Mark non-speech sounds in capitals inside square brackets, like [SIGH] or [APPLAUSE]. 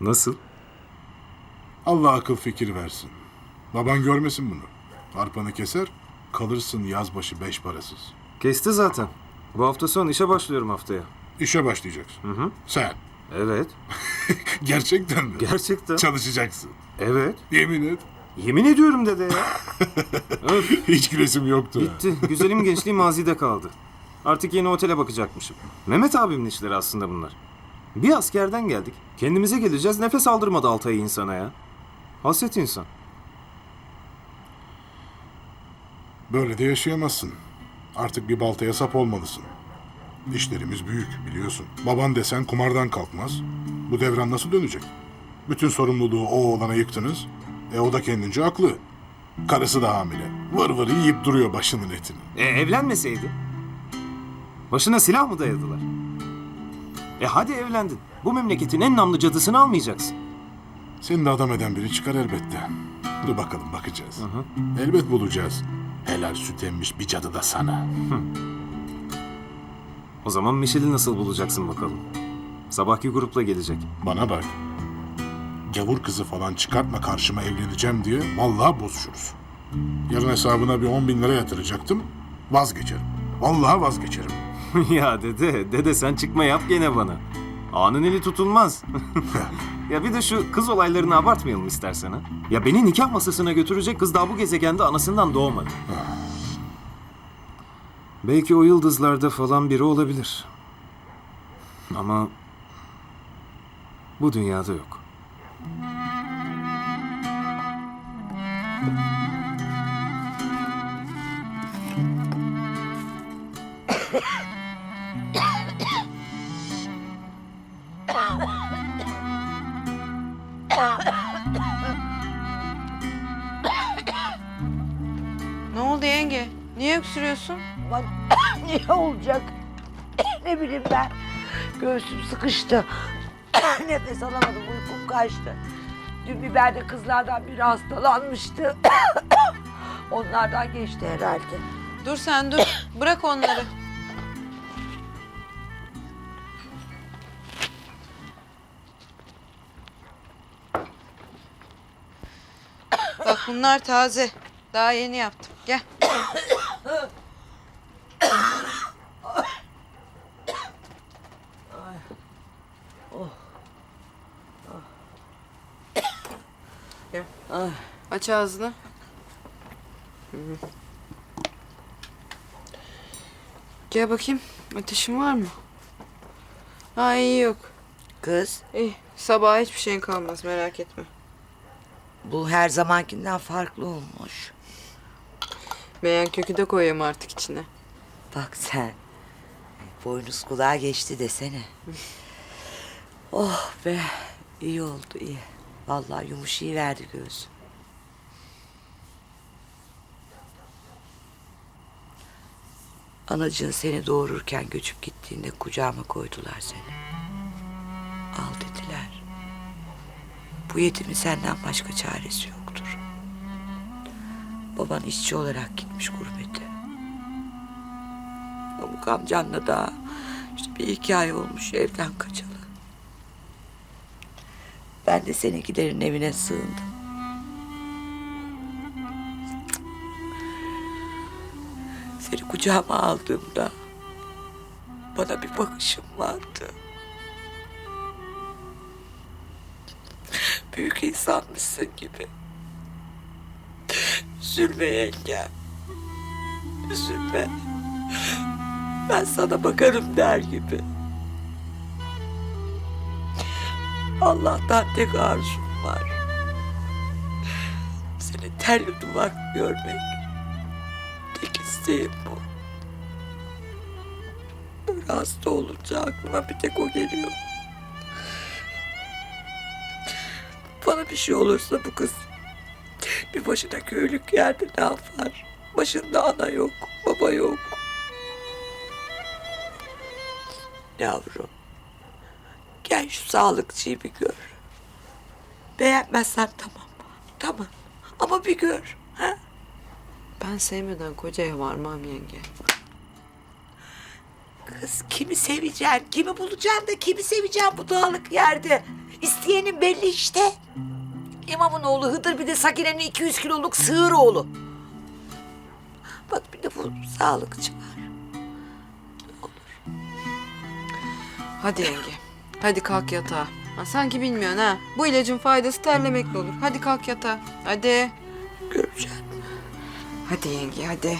Nasıl? Allah akıl fikir versin. Baban görmesin bunu. Arpanı keser, kalırsın yaz başı beş parasız. Kesti zaten. Bu hafta son işe başlıyorum haftaya. İşe başlayacaksın. hı. Sen. Evet. [LAUGHS] Gerçekten mi? Gerçekten. Çalışacaksın. Evet. Yemin et. Yemin ediyorum dede ya. [LAUGHS] Öf, Hiç gülesim yoktu. bitti. Güzelim gençliğim mazide kaldı. Artık yeni otele bakacakmışım. Mehmet abimin işleri aslında bunlar. Bir askerden geldik. Kendimize geleceğiz. Nefes aldırmadı Altay'ı insana ya. Haset insan. Böyle de yaşayamazsın. Artık bir baltaya sap olmalısın. İşlerimiz büyük biliyorsun. Baban desen kumardan kalkmaz. Bu devran nasıl dönecek? Bütün sorumluluğu o oğlana yıktınız. E o da kendince haklı. Karısı da hamile. Vır vır yiyip duruyor başının etini. E evlenmeseydi? Başına silah mı dayadılar? E hadi evlendin. Bu memleketin en namlı cadısını almayacaksın. Seni de adam eden biri çıkar elbette. Dur bakalım bakacağız. Elbet bulacağız. Helal süt emmiş bir cadı da sana. O zaman Michel'i nasıl bulacaksın bakalım. Sabahki grupla gelecek. Bana bak. Gavur kızı falan çıkartma karşıma evleneceğim diye vallahi bozuşuruz. Yarın hesabına bir 10 bin lira yatıracaktım. Vazgeçerim. Vallahi vazgeçerim. [LAUGHS] ya dede, dede sen çıkma yap gene bana. Ağanın eli tutulmaz. [LAUGHS] ya bir de şu kız olaylarını abartmayalım istersen ha. Ya beni nikah masasına götürecek kız daha bu gezegende anasından doğmadı. Belki o yıldızlarda falan biri olabilir. Ama bu dünyada yok. [LAUGHS] Ne oldu yenge? Niye öksürüyorsun? [COUGHS] Niye olacak? [COUGHS] ne bileyim ben. Göğsüm sıkıştı. [COUGHS] Nefes alamadım, uykum kaçtı. Dün biberde kızlardan biri hastalanmıştı. Onlardan geçti herhalde. Dur sen dur. Bırak onları. Bak bunlar taze. Daha yeni yaptım. Gel. Gel. Aç ağzını. Gel bakayım. Ateşin var mı? Ha iyi yok. Kız, İyi. Sabaha hiçbir şeyin kalmaz merak etme. Bu her zamankinden farklı olmuş. Beğen kökü de koyayım artık içine. Bak sen. Boynuz kulağa geçti desene. [LAUGHS] oh be, iyi oldu iyi. Vallahi yumuşayı verdi göğsüm. Anacığın seni doğururken göçüp gittiğinde kucağıma koydular seni. Al dediler. Bu yetimin senden başka çaresi yoktur. Baban işçi olarak gitmiş gurbete. Pamuk amcanla da işte bir iki ay olmuş evden kaçalı. Ben de seninkilerin evine sığındım. Seni kucağıma aldığımda bana bir bakışım vardı. Büyük insanmışsın gibi. Üzülme yengem. Üzülme. Ben sana bakarım der gibi. Allah'tan tek arzum var. Seni terli duvar görmek. Tek isteğim bu. Hasta olunca aklıma bir tek o geliyor. Bana bir şey olursa bu kız bir başına köylük yerde ne yapar? Başında ana yok, baba yok. Yavrum. Gel şu sağlıkçıyı bir gör. Beğenmezsen tamam. Tamam. Ama bir gör. Ha? Ben sevmeden kocaya varmam yenge. Kız kimi seveceksin, kimi bulacaksın da kimi seveceksin bu dağlık yerde. İsteyenin belli işte. İmamın oğlu Hıdır bir de Sakine'nin 200 kiloluk sığır oğlu. Bak bir de bu sağlıkçı var. Hadi yenge. Hadi kalk yatağa. Ha, sanki bilmiyorsun ha. Bu ilacın faydası terlemekle olur. Hadi kalk yatağa. Hadi. Göreceğim. Hadi yenge hadi.